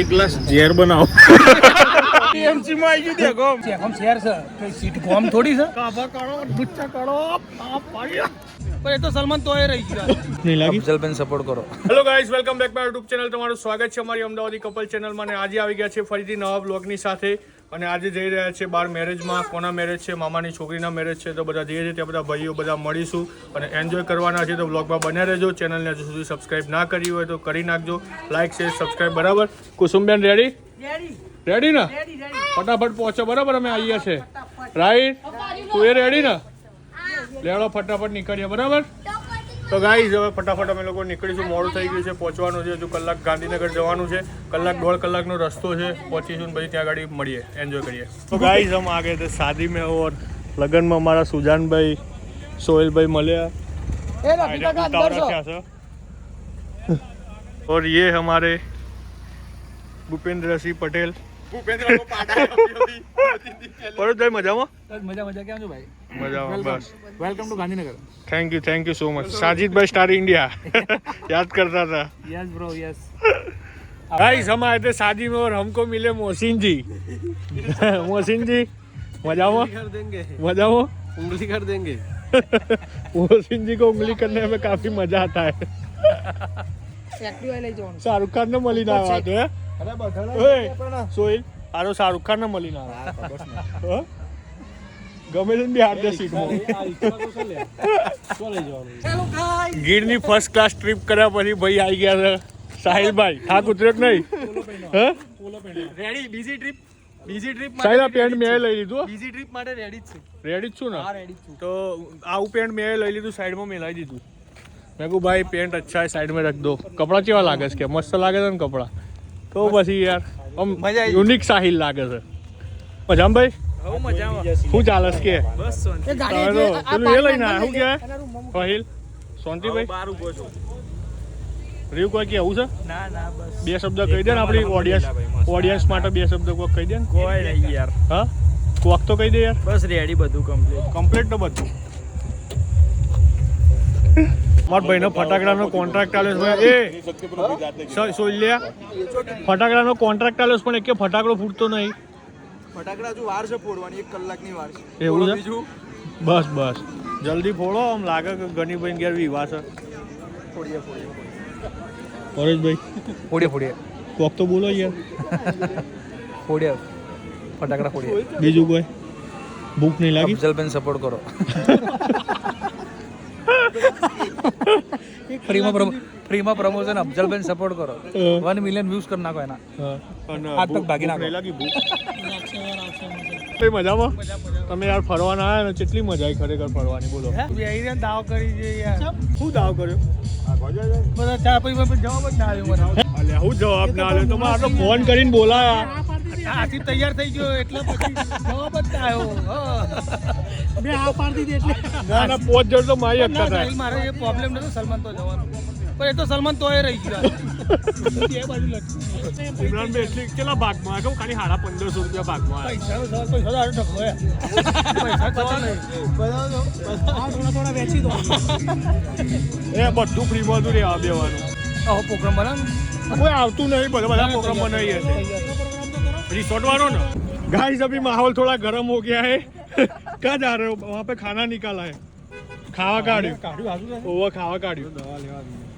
એક ગ્લાસ ઝેર બનાવો. TMC માં આવી ગયું દેખો. આમ શેર છે. કઈ સીટ ગોમ થોડી છે? કાભા કાઢો, બુચ્ચા કાઢો, આ પાડ્યો. પણ એ તો સલમાન તોય રહી ગયો. નહીં લાગી? અફઝલબેન સપોર્ટ કરો. Hello guys welcome back my channel તમારું સ્વાગત છે અમારી અમદાવાદી કપલ ચેનલમાં અને આજે આવી ગયા છે ફરીથી નવા બ્લોગની સાથે. અને આજે જઈ રહ્યા છે બાર મેરેજમાં કોના મેરેજ છે? મામાની છોકરીના મેરેજ છે. તો બધા જઈએ છીએ ત્યાં બધા ભાઈઓ બધા મળીશું અને એન્જોય કરવાના છે. તો બ્લોગમાં બન્યા રહેજો. ચેનલને હજુ સુધી સબસ્ક્રાઈબ ના કરી હોય તો કરી નાખજો. લાઇક શેર સબસ્ક્રાઈબ બરાબર? કુસુમબેન રેડી રેડી, રેડી ને? Ready, ready. ફટાફટ પહોંચો. બરાબર અમે આવીએ છીએ રાઈટ તું એ રેડી ને? લેડો ફટાફટ નીકળીએ. બરાબર? તો ગાઈઝ હવે ફટાફટ અમે લોકો નીકળીશું મોડું થઈ ગયું છે પહોંચવાનું છે હજુ કલાક ગાંધીનગર જવાનું છે કલાક દોઢ કલાકનો રસ્તો છે પહોંચીશું ને પછી ત્યાં ગાડી મળીએ એન્જોય કરીએ તો ગાઈઝ હમ આગે थे शादी में और लगन में हमारा सुजान भाई सोहेल भाई મળ્યા એ નથી કાકા અંદર છો रखा था और ये हमारे भूपेंद्र सिंह पटेल भूपेंद्र मज़ा मज़ा मज़ा मज़ा क्या भाई welcome to Gandhinagar thank you thank you so much Sajid भाई स्टार इंडिया याद करता था यस ब्रो यस भाई हम आए थे शादी में और हमको मिले मोहसिन जी मोहसिन जी मज़ा हुआ मज़ा हो उंगली कर देंगे मोहसिन जी को उंगली करने में काफ़ी मज़ा आता है शाहरुख खान ने मलिना તો હે? ઓય, સોહિલ આરો શાહરુખ ખાન ને મળીને ના હ? ગમે છે ને બી હાથ સીટ ગીરની ફર્સ્ટ ક્લાસ ટ્રીપ કર્યા પછી ભાઈ આવી ગયા છે. સાહિલભાઈ થાક ઉતર્યો કે નહીં? હે? રેડી બીજી ટ્રીપ બીજી ટ્રીપ સાહિલ આ પેન્ટ મેં લઈ લીધું બીજી ટ્રીપ માટે રેડી જ છું. રેડી જ છું ને? હા રેડી છું. તો આવું પેન્ટ મેં લઈ લીધું સાઈડમાં મેલાઈ દીધું. મેં કહું ભાઈ પેન્ટ અચ્છા है સાઈડ में રખ દો કપડાં કેવા લાગે છે? કે મસ્ત લાગે છે ને કપડાં? તો પછી યાર આમ મજા યુનિક સાહિલ લાગે છે. મજામાં ભાઈ? બહુ મજામાં. શું ચાલે છે કે? પેલું એ લઈને શું કે સાહિલ? શાંતિભાઈ છું. રીવ કોઈ કેવું છે? ના ના બસ. બે શબ્દ કહી દે ને આપણી ઓડિયન્સ ઓડિયન્સ માટે બે શબ્દ કોક કહી દે ને? કોઈ નહીં યાર. હા? કોક તો કહી દે યાર. બસ રેડી બધું કમ્પ્લીટ કમ્પ્લીટ તો બધું. મારા ભાઈનો ફટાકડાનો કોન્ટ્રાક્ટ આવ્યો છે. એ સો- સોલ્યા ફટાકડાનો કોન્ટ્રાક્ટ આવ્યો છે પણ એક ફટાકડો ફૂટતો નહીં. ફટાકડા હજુ વાર છે ફોડવાની એક કલાકની વાર છે. એવું છે? બસ બસ. જલ્દી ફોડો આમ લાગે કે ગનીભાઈ ઘેર વિવાહ છે. ફોડીએ ફોડીએ પરેશભાઈ. ફોડીએ ફોડીએ. કોક તો બોલો યાર. ફોડીએ ફટાકડા ફોડીએ. બીજું કોઈ? ભૂખ નહીં લાગી? અફઝલબેન સપોર્ટ કરો. ફ્રીમાં પ્રમો ફ્રીમાં પ્રમોશન અફઝલબેન સપોર્ટ કરો. વન મિલિયન વ્યૂઝ કરી નાખો એના. હાથ પગ ભાગી નાખો. મજામાં? તમે યાર ફરવાના આવ્યા ને કેટલી મજા આવી ખરેખર ફરવાની બોલો. દાવ કરી છે યાર. શું દાવ કર્યો? બધા ચા પી પી જવાબ જ ના આવ્યો મને. અલ્યા હું જવાબ ના આલ્યો તમે આટલો ફોન કરીને બોલાયા. આથી તૈયાર થઈ ગયો એટલે પછી જવાબ જ આવ્યો. મેં આ પાડી દીધી એટલે. ના ના પોચ જણ તો મારી ના હકતા થાય. મારે એ પ્રોબ્લેમ નતો સલમાન તો જવાનું. પણ એ તો સલમાન તોય રહી ગયો. બે બાજુ લટકી. ઇમરાન ભાઈ એટલી કેટલા ભાગમાં? કહું ખાલી સાડા પંદરસો રૂપિયા ભાગમાં. પૈસાનો સવાલ, પૈસા તો હારો ઢગલો હે. પૈસા સવાલ નહીં. થોડા થોડા વેચી દો. એ બધું ફ્રીમાં હતું રે આ બેવાનું આવો પ્રોગ્રામ બનાવ કોઈ આવતું નહીં બધા બધા પ્રોગ્રામ બનાવીએ છે रिसोर्ट वालों ना गाइस अभी माहौल थोड़ा गर्म हो गया है कहाँ जा रहे हो वहाँ पे खाना निकाला है ખાવા કાઢ્યું ઓવા ખાવા કાઢ્યું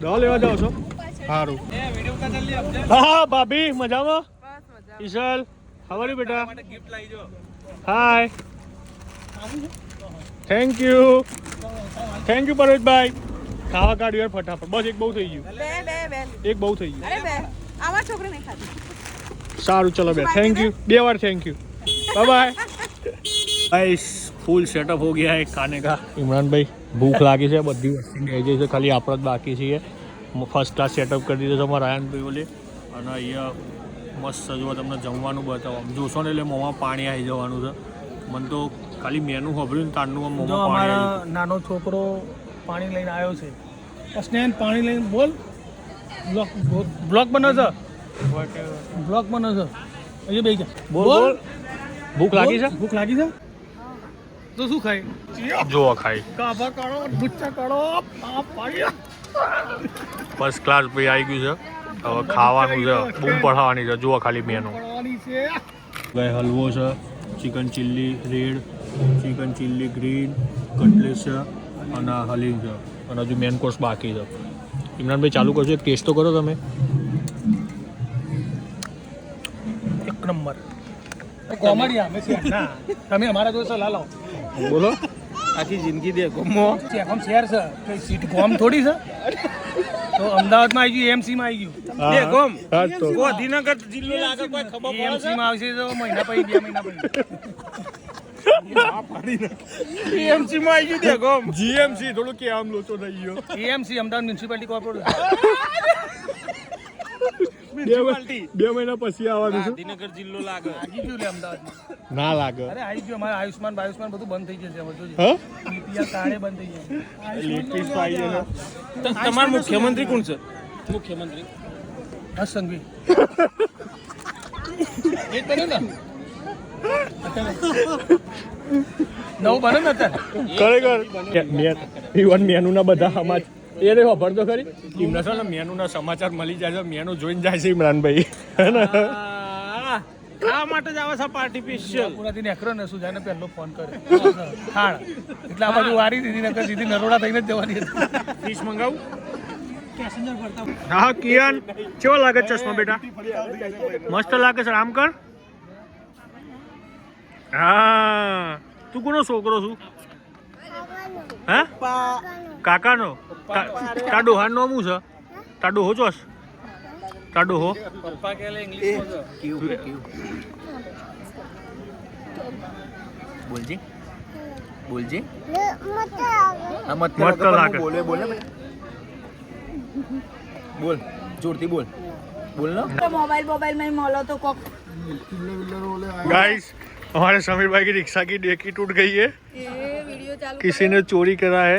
દવા લેવા જાઓ છો સારું હા ભાભી મજામાં ઈશલ હવારી બેટા hi thank you thank you પરેશભાઈ ખાવા કાઢ્યું યાર ફટાફટ બસ એક બહુ થઈ ગયું બે બે બે એક બહુ થઈ ગયું અરે બે આવા છોકરી નહીં ખાતી સારું ચલો બે થેન્ક યુ બે વાર thank you bye bye full setup હો ગયા હે ખાને કા. ઇમરાનભાઈ ભૂખ લાગી છે બધી વસ્તુ ખાઈ જાય છે. ખાલી આપણે જ બાકી છીએ. ફર્સ્ટ ક્લાસ સેટઅપ કરી દીધો છે અમારા આયનભાઈ ઓલે. અને અહીંયા મસ્ત સજવા તમને જમવાનું બતાવો. આમ જોશો ને એટલે મોંમાં પાણી આવી જવાનું છે. મને તો ખાલી મેનુ સાંભળ્યું ને તારનું આમ મોંમાં અમારો નાનો છોકરો પાણી લઈને આવ્યો છે. સ્નેહ પાણી લઈને બોલ. બ્લોક બ્લોક બનો છે બ્લોકમાં છે? અહીંયા બે જા બોલ બોલ. ભૂખ લાગી છે? ભૂખ લાગી છે? તો શું ખાય? જો ખાય. કાભા કાઢો ભૂચા કાઢો આ પાડી. ફર્સ્ટ ક્લાસ ભાઈ આવી ગયું છે. હવે ખાવાનું છે. બૂમ પડાવવાની છે. જુઓ ખાલી મેનુ ભાઈ હલવો છે. Chicken chilli red chicken chilli green cutlets છે અને હલીમ છે. અને હજુ મેન કોર્સ બાકી છે. ઇમરાનભાઈ ચાલુ કરજો. એક ટેસ્ટ તો કરો તમે. એક નંબર. તમે અમારા જોડે સલાહ લાવો. બોલો. આખી જિંદગી દે ગમો. શહેર છે કઈ સીટ ગોમ થોડી છે. તો અમદાવાદમાં આવી ગયું એમસી માં આવી ગયું. બે ગોમ. તો. ગાંધીનગર જિલ્લો લાગે કોઈ ખબર એમસી માં આવશે તો મહિના પછી બે મહિના પછી. ટીએમસી માં આવી ગયું દે ગોમ. જીએમસી થોડું કે આમ લોચો થઈ ગયો. MC Ahmedabad municipality corporation. બે મહિના પછી આવવાનું છે ગાંધીનગર જિલ્લો લાગે આવી ગયું લે અમદાવાદ ના લાગે અરે આવી ગયું અમારે આયુષ્માન બાયુષ્માન બધું બંધ થઈ જશે હવે જોજો હા બીપીએલ બંધ થઈ જશે લેટેસ્ટ પાઈ છે તમારા મુખ્યમંત્રી કોણ છે મુખ્યમંત્રી એ ને નવું બને ને અત્યારે ખરેખર ઇવન મેનુના બધા સમાજ એ દેખો ભરતો ખરી. એમના છે ને મેનુના સમાચાર મળી જાય છે મેનુ જોઈને જાય છે ઇમરાનભાઈ હે ને આ માટે જ આવે છે પાર્ટી સ્પેશિયલ પૂરાથી નેકરો ને સુજાને પહેલો ફોન કર્યો. ખાણ એટલે આ બાજુ વારી દીધી નકર સીધી નરોડા થઈને જ જવાની હતી. ફિશ મંગાવું? હા કિયાન કેવો લાગે છે ચશ્મા બેટા? મસ્ત લાગે છે આમ કર. હા. તું કોનો છોકરો છું? હે? કાકાનો? તા તા ડોહાનું નામ શું છે તા ડોહો ચોસ તા ડોહો પપ્પા કે ઇંગ્લિશ બોલજી બોલજી મસ્ત લાગે બોલે બોલે બોલ જોરથી બોલ બોલ ને મોબાઈલ મોબાઈલ में मोलो तो कोक गाइस हमारे समीर भाई की रिक्शा की डेकी टूट गई है ये वीडियो चालू किसी ने चोरी करा है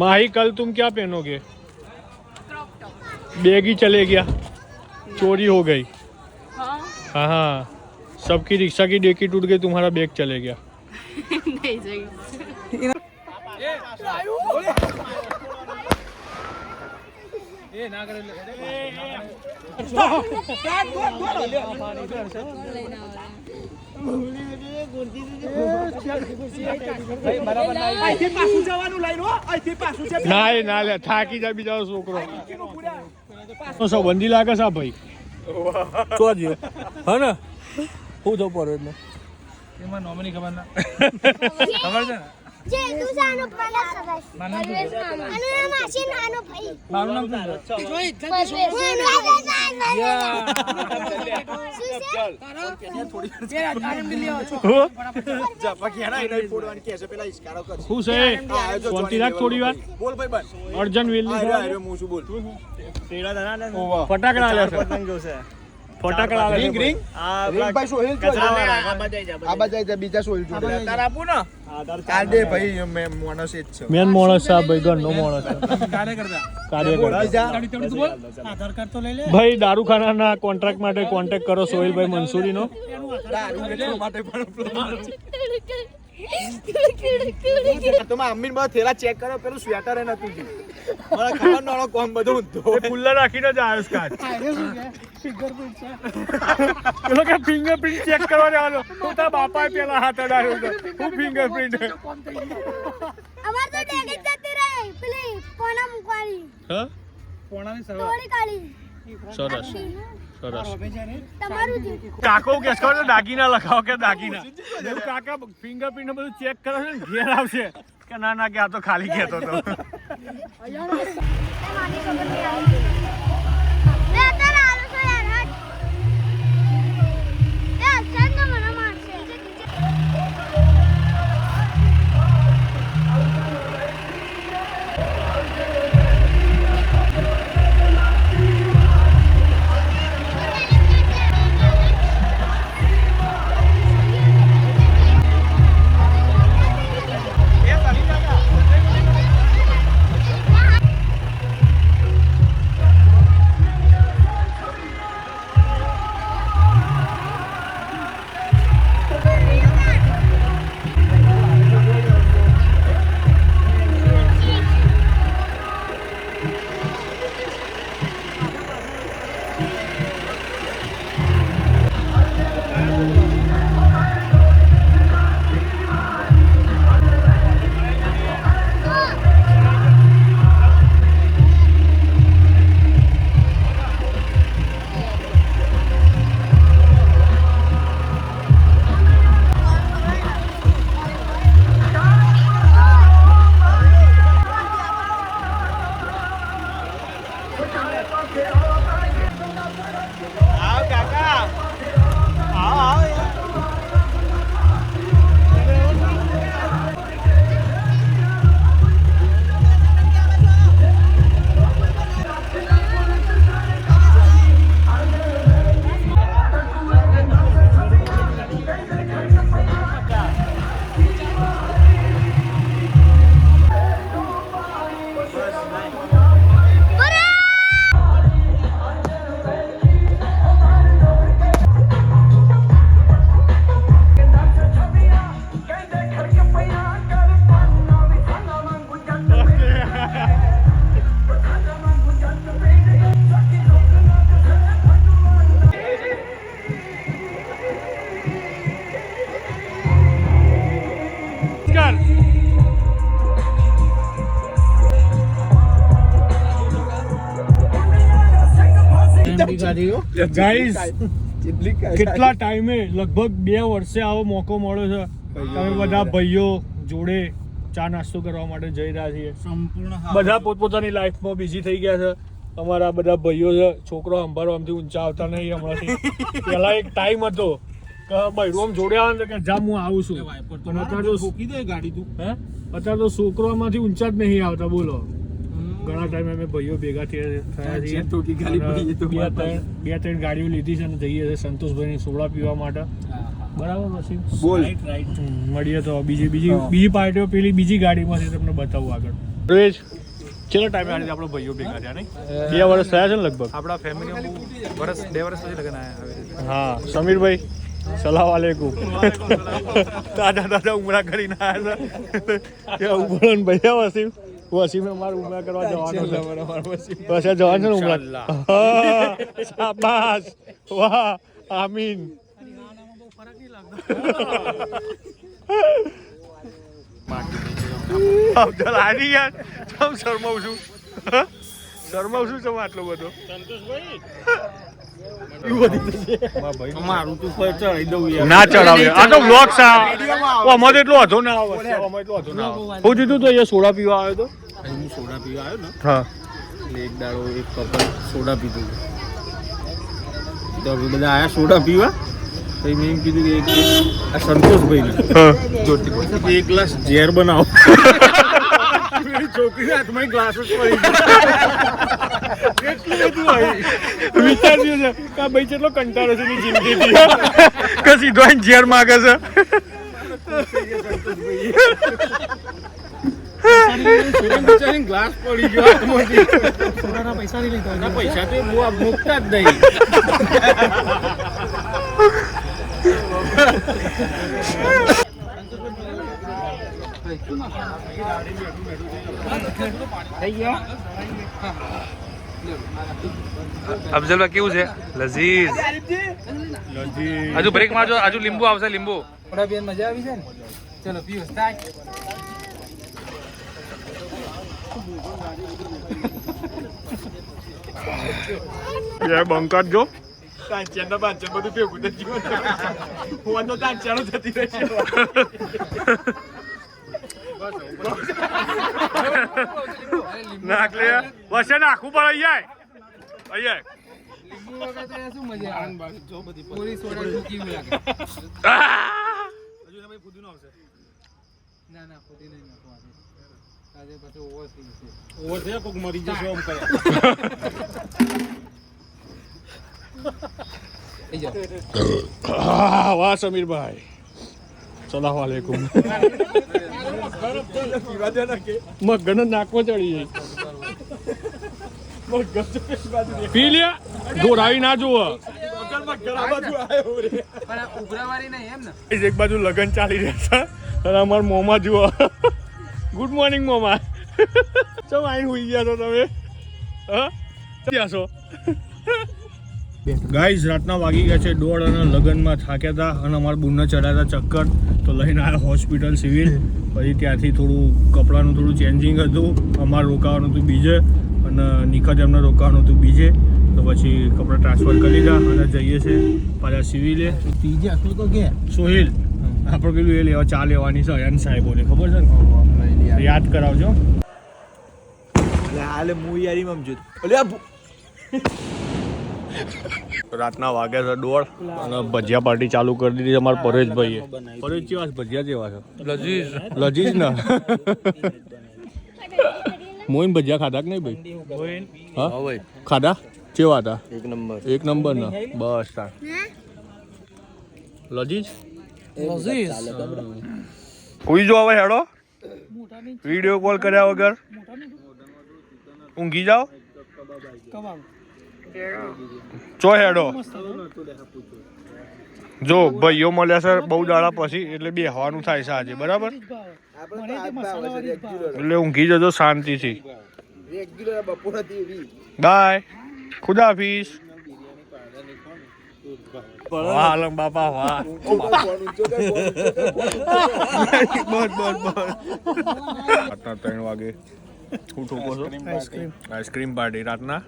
माही कल तुम क्या पहनोगे? बैग ही चले गया। चोरी हो गई। हाँ हाँ। हाँ सबकी रिक्शा की डेकी टूट गई तुम्हारा बैग चले गया। नहीं सही એ ના ના એ ના લે થાકી જાય બીજા છોકરો. સૌ બંધી લાગે છે ભાઈ. તો જ હા ને? હું જો પર એટલે. એમાં નોમિની ખબર ના. ખબર છે ને? જે છે? નાનો ભાઈ. મારું નામ છે? છે છે? છે. થોડી વાર? બોલ ભાઈ બસ અર્જન આર્યો હું શું બોલ. ફટાકડા છે. ફટાકડા છે. રિંગ ભાઈ સોહેલ આ બાજુ બીજા સોહિલ જોડે તાર આપું ને? આ ભાઈ મેં માણસ જ છે. મેન મોણસ છે ભાઈ ઘરનો માણસ છે. આધાર કાર્ડ તો લઈ લે. ભાઈ દારૂખાનાના કોન્ટ્રાક્ટ માટે કોન્ટેક્ટ કરો સોહિલભાઈ મંસૂરીનો. દારૂ વેચવા માટે પણ તમે અમ્મીન બધા થેલા ચેક કરો પેલું સ્વેટર એ નતું મને ખબર નળો કોમ બધું ધો એ ખુલ્લા રાખીને જ આવ્યો છે કાચ પેલો કે? ફિંગરપ્રિન્ટ ચેક કરવા જવાનો. તારા બાપાએ પેલા હાથ અડાયો હતો. હું ફિંગરપ્રિન્ટ અમાર તો ડેગેજ જતી રહી. પેલી કોના મુકવાની. હ? પોણાની સવા થોડી કાળી સરસ. સરસ. તમારું જ કાકો કે ખબર દાગીના લખાવો કે દાગીના? કાકા ફિંગરપ્રિન્ટ બધું ચેક કરો છે ને ઘેર આવશે. કે ના ના કે આ તો ખાલી કહેતો હતો. મારી ખબર નહીં આવી લે ગાઈસ કેટલા ટાઈમે લગભગ બે વર્ષે આવો મોકો મળ્યો છે. તમે બધા ભાઈઓ જોડે ચા નાસ્તો કરવા માટે જઈ રહ્યા છીએ. બધા પોતપોતાની લાઈફમાં બિઝી થઈ ગયા છે. અમારા બધા ભાઈઓ છે. છોકરો સંભાળવામાંથી ઊંચા આવતા નહીં હમણાંથી. પેલા એક ટાઈમ હતો કે ભાઈ આમ જોડે આવે કે જા હું આવું છું. પણ અત્યારે તો ગાડી તું. હે? અત્યારે તો છોકરામાંથી ઊંચા જ નહીં આવતા બોલો. ઘણા ટાઈમે અમે ભાઈઓ ભેગા થયા થયા છીએ. બે ત્રણ ગાડીઓ લીધી છે અને જઈએ છીએ સંતોષભાઈની સોડા પીવા માટે. બરાબર પછી બોલ. મળીએ તો બીજી બીજી બીજી પાર્ટીઓ પેલી બીજી ગાડીમાંથી તમને બતાવું આગળ. રોજ ચલો ટાઈમે આ રીતે આપણે ભાઈઓ ભેગા થયા નહીં? બે વર્ષ થયા છે ને લગભગ. આપણા ફેમિલી વર્ષ બે વર્ષ પછી લગ્ન આવ્યા હા સમીરભાઈ સલામ આલેકુમ. દાદા દાદા ઉમરા કરીને આવ્યા ઉભરણ ભૈયા વસીમ. વસીમે મારે ઉમરા કરવા જવાનું છે. પછી જવાનું છે ને ઉમરા. શાબાશ. વાહ આમીન. અફજલ આની યાર. ચમ શરમાવું છું. શરમાવું છું તમે આટલો બધો. ના ચડાવે આ તો બ્લોગ છે. અમારે એટલો હતો ના આવે. અમારે એટલો હતો ના આવે. હું જીતું તો અહીંયા સોડા પીવા આવ્યો તો? હું સોડા પીવા આવ્યો ને? હા. એક દાડો એક કપલ સોડા પીધું. તો બધા આયા સોડા પીવા? પછી મેં એમ કીધું કે એક આ સંતોષભાઈને. એક ગ્લાસ ઝેર બનાવો. છોકરી હાથમાં ગ્લાસ પડી એટલું બધું આવી વિચાર્યું છે કે ભાઈ કેટલો કંટાળો છે એની જિંદગીથી. કે સીધો આઈને ઝેર માગે છે. ગ્લાસ પડી ગયો પૈસા નહીં લીધા પૈસા તો મૂકતા જ નહીં. અફઝલભાઈ કેવું છે? લઝીઝ. હજુ બ્રેક મારજો હજુ લીંબુ આવશે લીંબુ. મજા આવી છે ને? ચલો પીઓ સ્ટાર્ટ યાર બંકાત જો. તાંચિયાના બાંચિયા બધું ભેગું થઈ ગયું. હું તો તાંચિયાનું થતી રહેશે નાખ લે વસે નાખવું પડે અહીંયા. અહીંયા. વાહ સમીરભાઈ. સલામ વાલેકુમ મગન નાકમાં ચડી જાય. પી લ્યા ના જુઓ. એક બાજુ લગન ચાલી રહ્યા છે. અને અમાર મોમાં જુઓ. ગુડ મોર્નિંગ મોમા. ચમ આઈને હોઈ ગયા છો તમે? હા? છો? ગાઈઝ રાતના વાગી ગયા છે. દોડ અને લગનમાં થાક્યા હતા અને અમારા બુનને ચડાયા હતા ચક્કર. તો લઈને આવ્યા હોસ્પિટલ સિવિલ. પછી ત્યાંથી થોડું કપડાનું થોડું ચેન્જિંગ હતું. અમારે રોકાવાનું હતું બીજે અને નિખત એમને રોકાવાનું હતું બીજે. તો પછી કપડાં ટ્રાન્સફર કરી લીધા અને જઈએ છે પાછા સિવિલે. સોહિલ આપણે પેલું એ લેવા ચા લેવાની છે અયન સાહેબોને. ખબર છે ને? યાદ. કરાવજો. હાલે હું યારી મમજુ રાતના વાગે છે દોઢ. અને ભજીયા પાર્ટી ચાલુ કરી દીધી અમારા પરેશભાઈએ. પરેશ જેવા ભજીયા જેવા છે. લજીજ. લજીજ ના? મોઈન ભજીયા ખાધા કે નહીં ભાઈ? હા? ખાધા? કેવા હતા? એક નંબર. એક નંબર ના? બસ તાર. લજીજ? ઉઈ જો હવે હેડો. વીડિયો કોલ કર્યા વગર. ઊંઘી જાઓ. ચો હેડો. જો ભાઈઓ મળ્યા સર બહુ દાડા પછી એટલે બે હવાનું થાય છે આજે બરાબર? એટલે ઊંઘી જજો શાંતિથી. બાય. ખુદા હાફિઝ. વાહ આલમ બાપા વાહ. બસ બસ બસ. રાતના ત્રણ વાગે આઈસ્ક્રીમ પાર્ટી રાતના?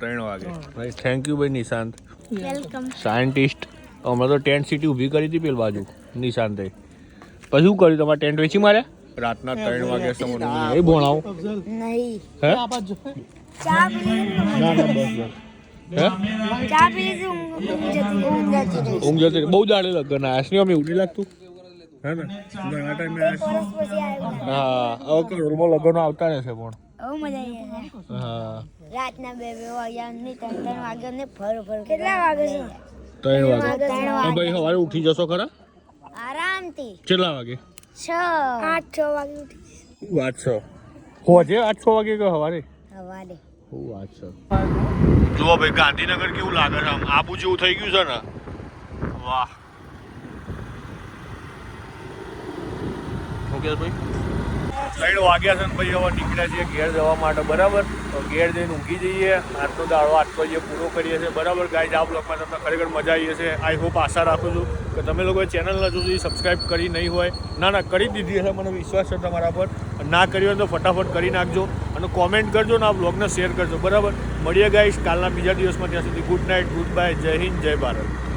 ત્રણ વાગે. ભાઈ થેન્ક યુ ભાઈ નિશાંત. સાયન્ટિસ્ટ અમે તો ટેન્ટ સિટી ઊભી કરી હતી પેલી બાજુ નિશાંતે. પછી શું કર્યું તમારે ટેન્ટ વેચી માર્યા? રાતના ત્રણ વાગે સમોર એ ભણાવો હે? ઊંઘ જતી. બહુ દાડે લગ્ન આયા છે અમે ઉડી લાગતું. હે ને? ઘણા ટાઈમે હા હવે કરોડમાં લગ્નો આવતા રહેશે પણ. બહુ મજા આવી હા. રાતના બે બે વાગ્યા ને ત્રણ ત્રણ વાગ્યા ને ફર ફર કેટલા વાગે છે? ત્રણ વાગે. ત્રણ વાગે. ભાઈ સવારે ઉઠી જશો ખરા? આરામથી. કેટલા વાગે? છ. આઠ છ વાગે ઉઠી વાત છે. હોજે આઠ છ વાગે કે સવારે? સવારે. વાત છે. જુઓ ભાઈ ગાંધીનગર કેવું લાગે છે આમ? આબુ જેવું થઈ ગયું છે ને? વાહ. ઓકે ભાઈ? ત્રણ વાગ્યા છે ભાઈ હવે નીકળ્યા છીએ ઘેર જવા માટે, બરાબર? તો ઘેર જઈને ઊંઘી જઈએ. આજનો દાડો આજનો જે પૂરો કરીએ છીએ. બરાબર? ગાઈઝ આ બ્લોગમાં તમને ખરેખર મજા આવી હશે. આઈ હોપ આશા રાખું છું કે તમે લોકોએ ચેનલ હજુ સુધી સબસ્ક્રાઈબ કરી નહીં હોય. ના ના, કરી દીધી હશે. મને વિશ્વાસ છે તમારા પર. ના કરી હોય તો ફટાફટ કરી નાખજો અને કોમેન્ટ કરજો ને આ બ્લોગને શેર કરજો. બરાબર? મળીએ ગાઈશ કાલના બીજા દિવસમાં. ત્યાં સુધી ગુડ નાઇટ ગુડ બાય જય હિન્દ, જય ભારત.